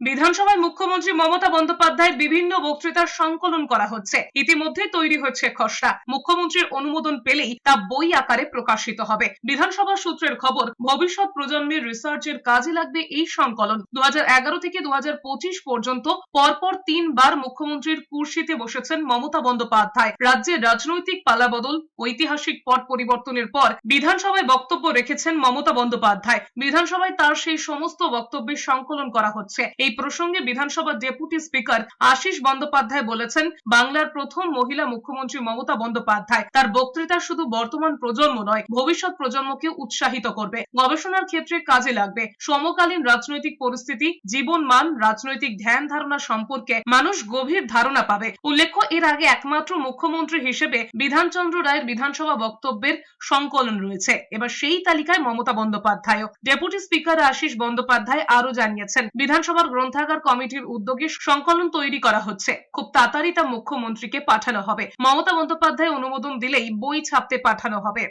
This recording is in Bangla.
বিধানসভায় মুখ্যমন্ত্রী মমতা বন্দ্যোপাধ্যায়ের বিভিন্ন বক্তৃতার সংকলন করা হচ্ছে। ইতিমধ্যে তৈরি হচ্ছে খসড়া। মুখ্যমন্ত্রীর অনুমোদন পেলেই তা বই আকারে প্রকাশিত হবে। বিধানসভা সূত্রের খবর, ভবিষ্যৎ প্রজন্মের রিসার্চের কাজে লাগবে এই সংকলন। দু হাজার এগারো থেকে দু হাজার পঁচিশ পর্যন্ত পরপর তিনবার মুখ্যমন্ত্রীর কুর্সিতে বসেছেন মমতা বন্দ্যোপাধ্যায়। রাজ্যের রাজনৈতিক পালাবদল, ঐতিহাসিক পট পরিবর্তনের পর বিধানসভায় বক্তব্য রেখেছেন মমতা বন্দ্যোপাধ্যায়। বিধানসভায় তার সেই সমস্ত বক্তব্যের সংকলন করা হচ্ছে। এই প্রসঙ্গে বিধানসভার ডেপুটি স্পিকার আশিস বন্দ্যোপাধ্যায় বলেছেন, বাংলার প্রথম মহিলা মুখ্যমন্ত্রী মমতা বন্দ্যোপাধ্যায়। তার বক্তৃতা শুধু বর্তমান প্রজন্ম নয়, ভবিষ্যৎ প্রজন্মকে উৎসাহিত করবে। গবেষণার ক্ষেত্রে কাজে লাগবে। সমকালীন রাজনৈতিক পরিস্থিতি জীবন মান রাজনৈতিক ধ্যান ধারণা সম্পর্কে মানুষ গভীর ধারণা পাবে। উল্লেখ্য, এর আগে একমাত্র মুখ্যমন্ত্রী হিসেবে বিধানচন্দ্র রায়ের বিধানসভা বক্তব্যের সংকলন রয়েছে। এবার সেই তালিকায় মমতা বন্দ্যোপাধ্যায়ও। ডেপুটি স্পিকার আশিস বন্দ্যোপাধ্যায় আরও জানিয়েছেন, বিধানসভার গ্রন্থাগার কমিটির উদ্যোগে সংকলন তৈরি করা হচ্ছে। খুব তাড়াতাড়ি তা মুখ্যমন্ত্রীকে পাঠানো হবে। মমতা বন্দ্যোপাধ্যায় অনুমোদন দিলেই বই ছাপতে পাঠানো হবে।